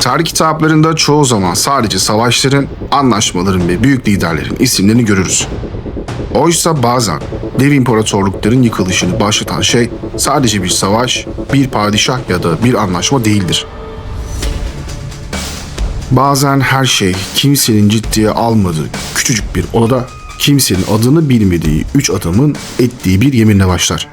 Tarih kitaplarında çoğu zaman sadece savaşların, anlaşmaların ve büyük liderlerin isimlerini görürüz. Oysa bazen dev imparatorlukların yıkılışını başlatan şey sadece bir savaş, bir padişah ya da bir anlaşma değildir. Bazen her şey kimsenin ciddiye almadığı küçücük bir odada kimsenin adını bilmediği üç adamın ettiği bir yeminle başlar.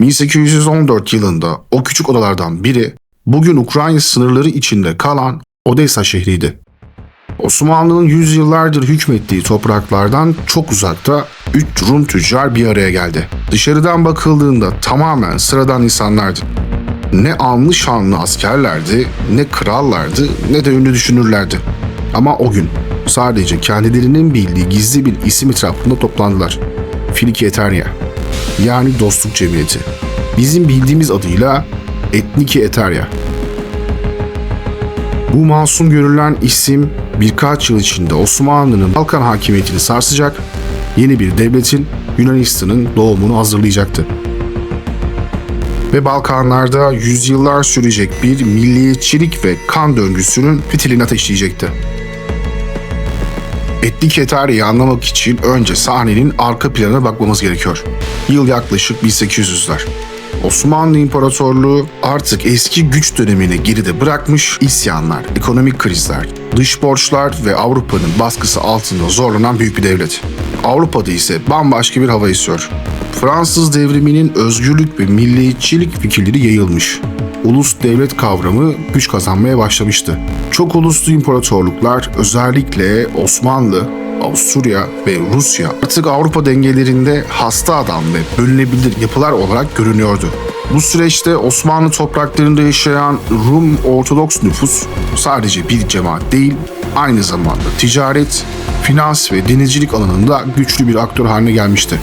1814 yılında o küçük odalardan biri bugün Ukrayna sınırları içinde kalan Odessa şehriydi. Osmanlı'nın yüzyıllardır hükmettiği topraklardan çok uzakta üç Rum tüccar bir araya geldi. Dışarıdan bakıldığında tamamen sıradan insanlardı. Ne anlı şanlı askerlerdi, ne krallardı, ne de ünlü düşünürlerdi. Ama o gün sadece kendilerinin bildiği gizli bir isim etrafında toplandılar. Filiki Eternia, yani Dostluk Cemiyeti. Bizim bildiğimiz adıyla Etniki Eterya. Bu masum görülen isim birkaç yıl içinde Osmanlı'nın Balkan hakimiyetini sarsacak, yeni bir devletin Yunanistan'ın doğumunu hazırlayacaktı. Ve Balkanlarda yüzyıllar sürecek bir milliyetçilik ve kan döngüsünün fitilini ateşleyecekti. Etnik Etari'yi anlamak için önce sahnenin arka planına bakmamız gerekiyor. Yıl yaklaşık 1800'ler. Osmanlı İmparatorluğu artık eski güç dönemini geride bırakmış isyanlar, ekonomik krizler, dış borçlar ve Avrupa'nın baskısı altında zorlanan büyük bir devlet. Avrupa'da ise bambaşka bir hava esiyor. Fransız devriminin özgürlük ve milliyetçilik fikirleri yayılmış. Ulus devlet kavramı güç kazanmaya başlamıştı. Çok uluslu imparatorluklar özellikle Osmanlı, Avusturya ve Rusya artık Avrupa dengelerinde hasta adam ve bölünebilir yapılar olarak görünüyordu. Bu süreçte Osmanlı topraklarında yaşayan Rum Ortodoks nüfus sadece bir cemaat değil, aynı zamanda ticaret, finans ve denizcilik alanında güçlü bir aktör haline gelmişti.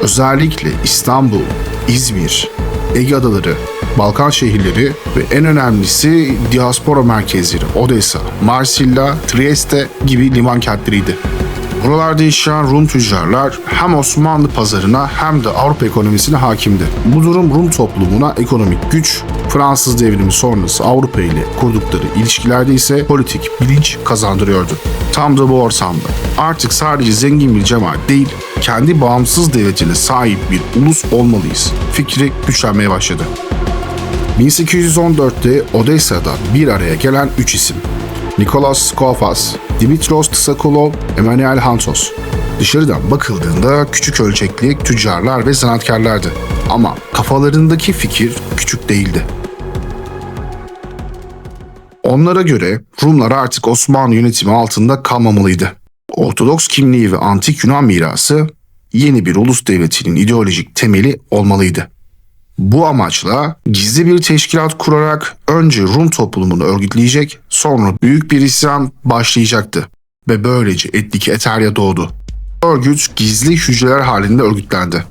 Özellikle İstanbul, İzmir, Ege Adaları, Balkan şehirleri ve en önemlisi diaspora merkezleri Odessa, Marsilla, Trieste gibi liman kentleriydi. Buralarda yaşayan Rum tüccarlar hem Osmanlı pazarına hem de Avrupa ekonomisine hakimdi. Bu durum Rum toplumuna ekonomik güç, Fransız devrimi sonrası Avrupa ile kurdukları ilişkilerde ise politik bilinç kazandırıyordu. Tam da bu ortamda artık sadece zengin bir cemaat değil, kendi bağımsız devletine sahip bir ulus olmalıyız. Fikri güçlenmeye başladı. 1814'te Odessa'da bir araya gelen üç isim. Nikolas Skofas, Dimitros Tsakulov, Emanuel Hantos. Dışarıdan bakıldığında küçük ölçekli tüccarlar ve sanatkarlardı. Ama kafalarındaki fikir küçük değildi. Onlara göre Rumlar artık Osmanlı yönetimi altında kalmamalıydı. Ortodoks kimliği ve antik Yunan mirası yeni bir ulus devletinin ideolojik temeli olmalıydı. Bu amaçla gizli bir teşkilat kurarak önce Rum toplumunu örgütleyecek, sonra büyük bir isyan başlayacaktı ve böylece etnik Eterya doğdu. Örgüt gizli hücreler halinde örgütlendi.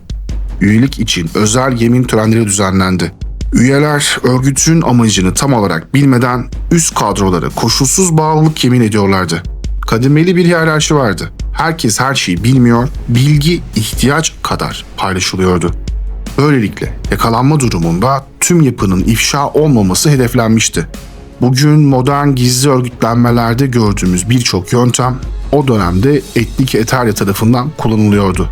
Üyelik için özel yemin törenleri düzenlendi. Üyeler örgütün amacını tam olarak bilmeden üst kadrolara koşulsuz bağlılık yemin ediyorlardı. Kademeli bir hiyerarşi vardı. Herkes her şeyi bilmiyor, bilgi ihtiyaç kadar paylaşılıyordu. Böylelikle yakalanma durumunda tüm yapının ifşa olmaması hedeflenmişti. Bugün modern gizli örgütlenmelerde gördüğümüz birçok yöntem o dönemde etnik Eterya tarafından kullanılıyordu.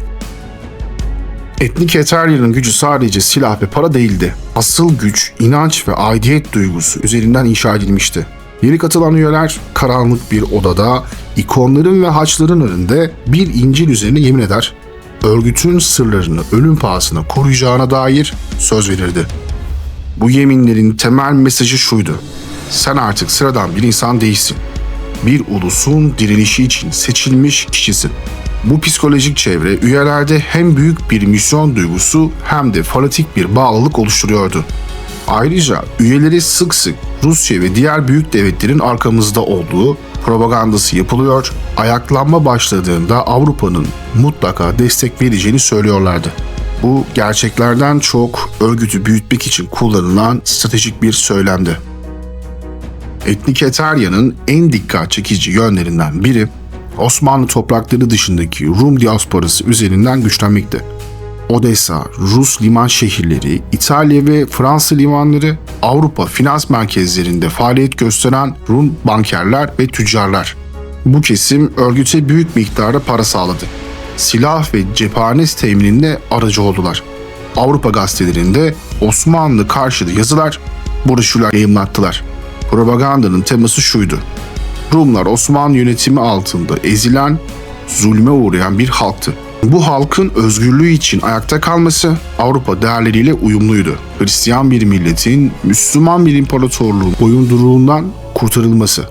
Etnik Eterya'nın gücü sadece silah ve para değildi. Asıl güç, inanç ve aidiyet duygusu üzerinden inşa edilmişti. Yeni katılan üyeler karanlık bir odada ikonların ve haçların önünde bir İncil üzerine yemin eder örgütün sırlarını ölüm pahasına koruyacağına dair söz verirdi. Bu yeminlerin temel mesajı şuydu. Sen artık sıradan bir insan değilsin. Bir ulusun direnişi için seçilmiş kişisin. Bu psikolojik çevre üyelerde hem büyük bir misyon duygusu hem de fanatik bir bağlılık oluşturuyordu. Ayrıca üyeleri sık sık Rusya ve diğer büyük devletlerin arkamızda olduğu propagandası yapılıyor, ayaklanma başladığında Avrupa'nın mutlaka destek vereceğini söylüyorlardı. Bu gerçeklerden çok örgütü büyütmek için kullanılan stratejik bir söylemdi. Etnik Eterya'nın en dikkat çekici yönlerinden biri Osmanlı toprakları dışındaki Rum diasporası üzerinden güçlenmekti. Odessa, Rus liman şehirleri, İtalya ve Fransa limanları, Avrupa finans merkezlerinde faaliyet gösteren Rum bankerler ve tüccarlar. Bu kesim örgüte büyük miktarda para sağladı. Silah ve cephane temininde aracı oldular. Avrupa gazetelerinde Osmanlı karşıtı yazılar, broşürler yayımlattılar. Propagandanın teması şuydu. Rumlar Osmanlı yönetimi altında ezilen, zulme uğrayan bir halktı. Bu halkın özgürlüğü için ayakta kalması Avrupa değerleriyle uyumluydu. Hristiyan bir milletin Müslüman bir imparatorluğun boyunduruğundan kurtarılması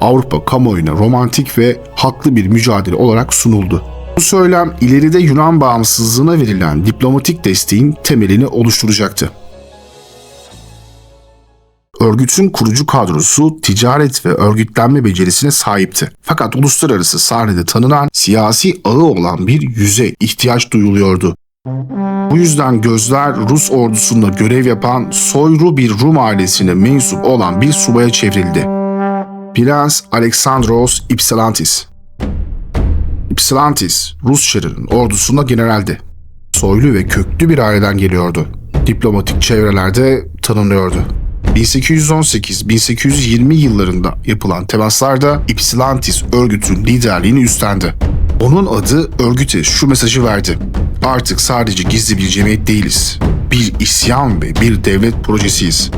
Avrupa kamuoyuna romantik ve haklı bir mücadele olarak sunuldu. Bu söylem ileride Yunan bağımsızlığına verilen diplomatik desteğin temelini oluşturacaktı. Örgütün kurucu kadrosu ticaret ve örgütlenme becerisine sahipti. Fakat uluslararası sahnede tanınan siyasi ağı olan bir yüze ihtiyaç duyuluyordu. Bu yüzden gözler Rus ordusunda görev yapan soylu bir Rum ailesine mensup olan bir subaya çevrildi. Prens Alexandros Ypsilantis. Ypsilantis, Rus Çarı'nın ordusunda generaldi. Soylu ve köklü bir aileden geliyordu. Diplomatik çevrelerde tanınıyordu. 1818-1820 yıllarında yapılan temaslarda Ypsilantis örgütün liderliğini üstlendi. Onun adı örgüte şu mesajı verdi. Artık sadece gizli bir cemiyet değiliz. Bir isyan ve bir devlet projesiyiz.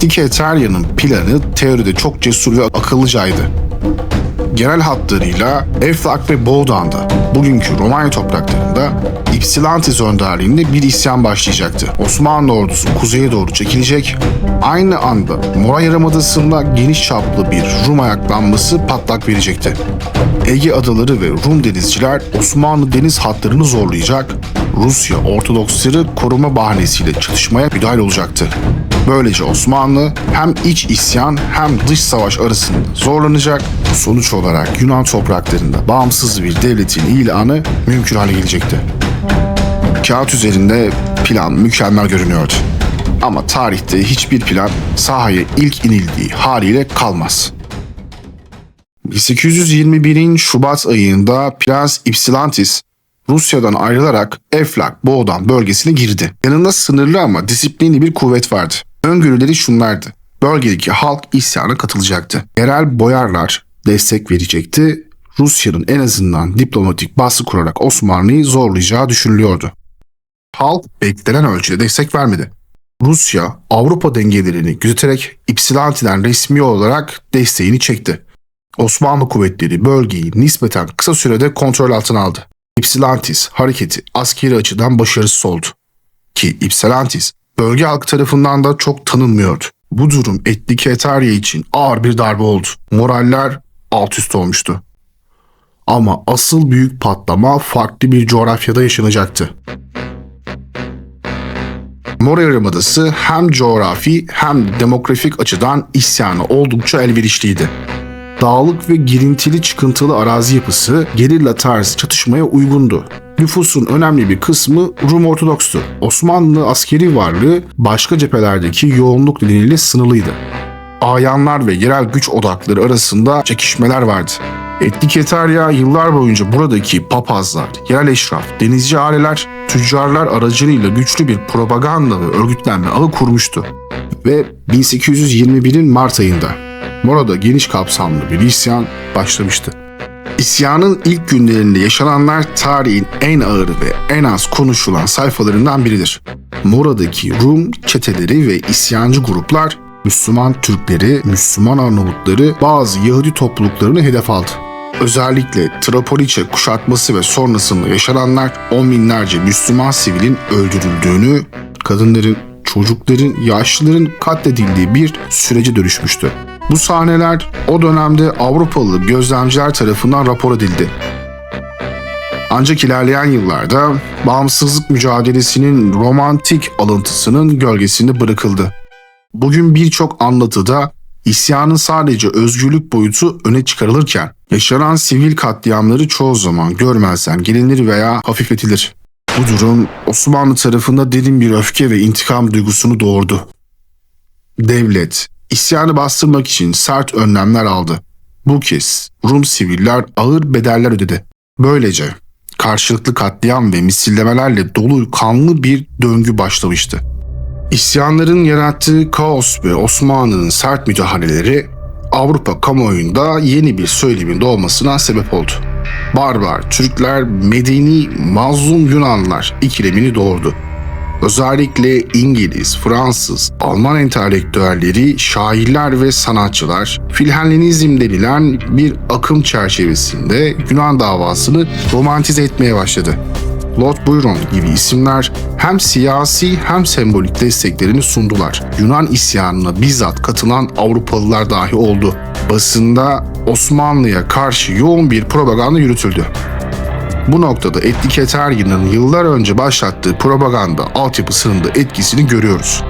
Diketerya'nın planı teoride çok cesur ve akıllıcaydı. Genel hatlarıyla Eflak ve Boğdan'da, bugünkü Romanya topraklarında Ypsilantis önderliğinde bir isyan başlayacaktı. Osmanlı ordusu kuzeye doğru çekilecek, aynı anda Mora Yarımadası'nda geniş çaplı bir Rum ayaklanması patlak verecekti. Ege adaları ve Rum denizciler Osmanlı deniz hatlarını zorlayacak, Rusya Ortodoksları koruma bahanesiyle çatışmaya müdahil olacaktı. Böylece Osmanlı hem iç isyan hem dış savaş arasında zorlanacak, sonuç olarak Yunan topraklarında bağımsız bir devletin ilanı mümkün hale gelecekti. Kağıt üzerinde plan mükemmel görünüyordu. Ama tarihte hiçbir plan sahaya ilk inildiği haliyle kalmaz. 1821'in Şubat ayında Prens Ypsilantis Rusya'dan ayrılarak Eflak, Boğdan bölgesine girdi. Yanında sınırlı ama disiplinli bir kuvvet vardı. Öngörüleri şunlardı. Bölgedeki halk isyana katılacaktı. Yerel boyarlar destek verecekti. Rusya'nın en azından diplomatik baskı kurarak Osmanlı'yı zorlayacağı düşünülüyordu. Halk beklenen ölçüde destek vermedi. Rusya Avrupa dengelerini gözeterek Ypsilanti'den resmi olarak desteğini çekti. Osmanlı kuvvetleri bölgeyi nispeten kısa sürede kontrol altına aldı. Ypsilantis hareketi askeri açıdan başarısız oldu. Ki Ypsilantis bölge halkı tarafından da çok tanınmıyordu. Bu durum etnik Etarya için ağır bir darbe oldu. Moraller alt üst olmuştu. Ama asıl büyük patlama farklı bir coğrafyada yaşanacaktı. Mora Yarımadası hem coğrafi hem demografik açıdan isyana oldukça elverişliydi. Dağlık ve girintili çıkıntılı arazi yapısı gerilla tarzı çatışmaya uygundu. Nüfusun önemli bir kısmı Rum Ortodoks'tu. Osmanlı askeri varlığı başka cephelerdeki yoğunluk nedeniyle sınırlıydı. Ayanlar ve yerel güç odakları arasında çekişmeler vardı. Etnik Etarya yıllar boyunca buradaki papazlar, yerel eşraf, denizci aileler, tüccarlar aracılığıyla güçlü bir propaganda ve örgütlenme ağı kurmuştu. Ve 1821'in Mart ayında Mora'da geniş kapsamlı bir isyan başlamıştı. İsyanın ilk günlerinde yaşananlar tarihin en ağır ve en az konuşulan sayfalarından biridir. Mora'daki Rum çeteleri ve isyancı gruplar Müslüman Türkleri, Müslüman Arnavutları, bazı Yahudi topluluklarını hedef aldı. Özellikle Trapoliçe kuşatması ve sonrasında yaşananlar on binlerce Müslüman sivilin öldürüldüğünü, kadınların, çocukların, yaşlıların katledildiği bir sürece dönüşmüştü. Bu sahneler o dönemde Avrupalı gözlemciler tarafından rapor edildi. Ancak ilerleyen yıllarda bağımsızlık mücadelesinin romantik alıntısının gölgesinde bırakıldı. Bugün birçok anlatıda isyanın sadece özgürlük boyutu öne çıkarılırken yaşanan sivil katliamları çoğu zaman görmezden gelinir veya hafifletilir. Bu durum Osmanlı tarafında derin bir öfke ve intikam duygusunu doğurdu. Devlet, isyanı bastırmak için sert önlemler aldı. Bu kez Rum siviller ağır bedeller ödedi. Böylece karşılıklı katliam ve misillemelerle dolu kanlı bir döngü başlamıştı. İsyanların yarattığı kaos ve Osmanlı'nın sert müdahaleleri Avrupa kamuoyunda yeni bir söylemin doğmasına sebep oldu. Barbar Türkler, medeni, mazlum Yunanlar ikilemini doğurdu. Özellikle İngiliz, Fransız, Alman entelektüelleri, şairler ve sanatçılar Filhellenizm denilen bir akım çerçevesinde Yunan davasını romantize etmeye başladı. Lord Byron gibi isimler hem siyasi hem sembolik desteklerini sundular. Yunan isyanına bizzat katılan Avrupalılar dahi oldu. Basında Osmanlı'ya karşı yoğun bir propaganda yürütüldü. Bu noktada Etnik Eterya'nın yıllar önce başlattığı propaganda altyapısının da etkisini görüyoruz.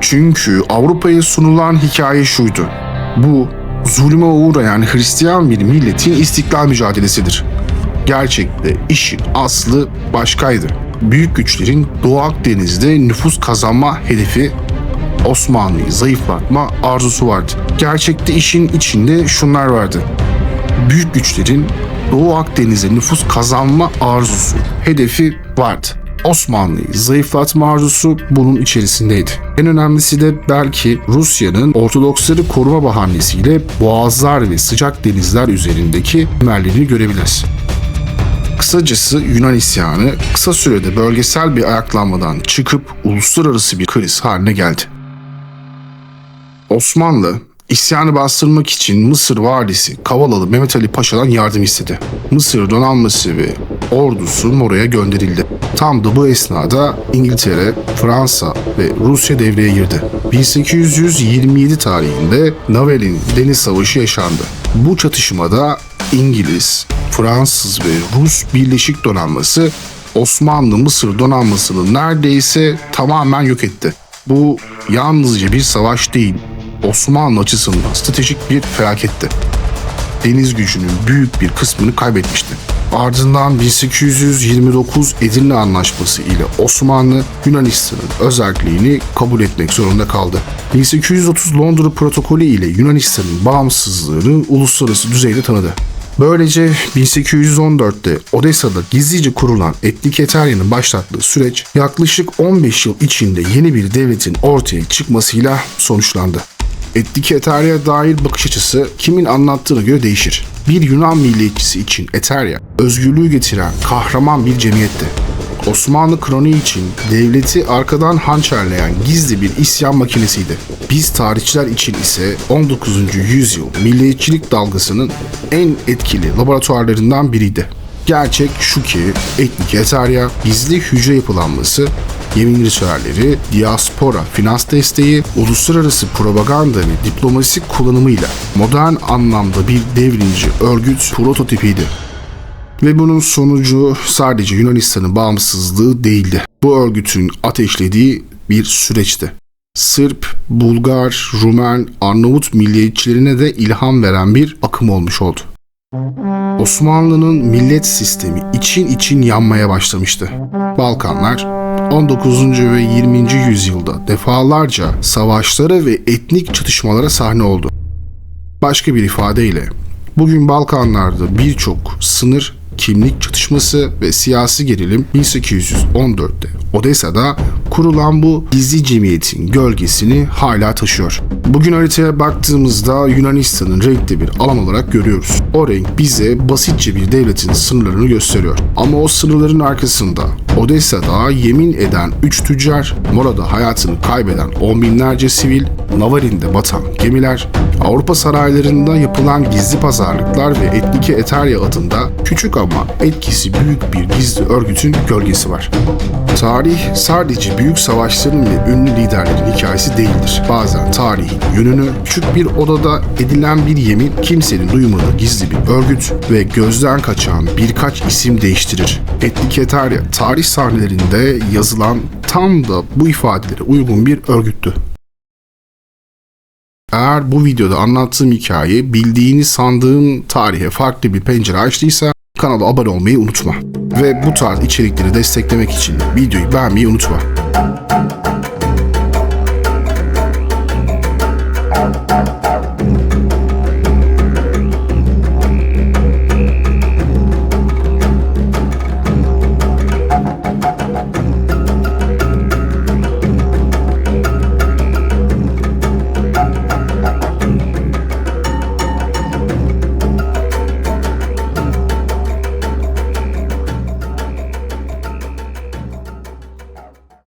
Çünkü Avrupa'ya sunulan hikaye şuydu. Bu zulüme uğrayan Hristiyan bir milletin istiklal mücadelesidir. Gerçekte işin aslı başkaydı. Büyük güçlerin Doğu Akdeniz'de nüfus kazanma hedefi Osmanlı'yı zayıflatma arzusu vardı. Gerçekte işin içinde şunlar vardı. Büyük güçlerin Doğu Akdeniz'e nüfus kazanma arzusu, hedefi vardı. Osmanlı'yı zayıflatma arzusu bunun içerisindeydi. En önemlisi de belki Rusya'nın Ortodoksları koruma bahanesiyle boğazlar ve sıcak denizler üzerindeki temellerini görebiliriz. Kısacası Yunan isyanı kısa sürede bölgesel bir ayaklanmadan çıkıp uluslararası bir kriz haline geldi. Osmanlı isyanı bastırmak için Mısır valisi Kavalalı Mehmet Ali Paşa'dan yardım istedi. Mısır donanması ve ordusu oraya gönderildi. Tam da bu esnada İngiltere, Fransa ve Rusya devreye girdi. 1827 tarihinde Navel'in deniz savaşı yaşandı. Bu çatışmada İngiliz, Fransız ve Rus Birleşik Donanması Osmanlı-Mısır donanmasını neredeyse tamamen yok etti. Bu yalnızca bir savaş değil, Osmanlı açısından stratejik bir felaketti. Deniz gücünün büyük bir kısmını kaybetmişti. Ardından 1829 Edirne Anlaşması ile Osmanlı Yunanistan'ın özelliğini kabul etmek zorunda kaldı. 1830 Londra Protokolü ile Yunanistan'ın bağımsızlığını uluslararası düzeyde tanıdı. Böylece 1814'te Odessa'da gizlice kurulan Etnik Eterya'nın başlattığı süreç yaklaşık 15 yıl içinde yeni bir devletin ortaya çıkmasıyla sonuçlandı. Etnik Eterya dair bakış açısı kimin anlattığına göre değişir. Bir Yunan milliyetçisi için Eterya, özgürlüğü getiren kahraman bir cemiyetti. Osmanlı kroniği için devleti arkadan hançerleyen gizli bir isyan makinesiydi. Biz tarihçiler için ise 19. yüzyıl milliyetçilik dalgasının en etkili laboratuvarlarından biriydi. Gerçek şu ki etnik eterya, gizli hücre yapılanması, yemin ritüelleri, diaspora, finans desteği, uluslararası propaganda ve diplomasi kullanımıyla modern anlamda bir devrimci örgüt prototipiydi. Ve bunun sonucu sadece Yunanistan'ın bağımsızlığı değildi. Bu örgütün ateşlediği bir süreçti. Sırp, Bulgar, Rumen, Arnavut milliyetçilerine de ilham veren bir akım olmuş oldu. Osmanlı'nın millet sistemi için için yanmaya başlamıştı. Balkanlar 19. ve 20. yüzyılda defalarca savaşlara ve etnik çatışmalara sahne oldu. Başka bir ifadeyle bugün Balkanlarda birçok sınır, kimlik çatışması ve siyasi gerilim 1814'te Odessa'da kurulan bu gizli cemiyetin gölgesini hala taşıyor. Bugün haritaya baktığımızda Yunanistan'ın renkli bir alan olarak görüyoruz. O renk bize basitçe bir devletin sınırlarını gösteriyor. Ama o sınırların arkasında Odessa'da yemin eden 3 tüccar, Mora'da hayatını kaybeden on binlerce sivil, Navarin'de batan gemiler, Avrupa saraylarında yapılan gizli pazarlıklar ve Etnike Eterya adında küçük ama etkisi büyük bir gizli örgütün gölgesi var. Tarih sadece büyük savaşların ve ünlü liderlerin hikayesi değildir. Bazen tarihin yönünü küçük bir odada edilen bir yemin kimsenin duymadığı gizli bir örgüt ve gözden kaçan birkaç isim değiştirir. Etnik Eterya tarih sahnelerinde yazılan tam da bu ifadelere uygun bir örgüttü. Eğer bu videoda anlattığım hikaye bildiğini sandığım tarihe farklı bir pencere açtıysa kanala abone olmayı unutma. Ve bu tarz içerikleri desteklemek için videoyu beğenmeyi unutma.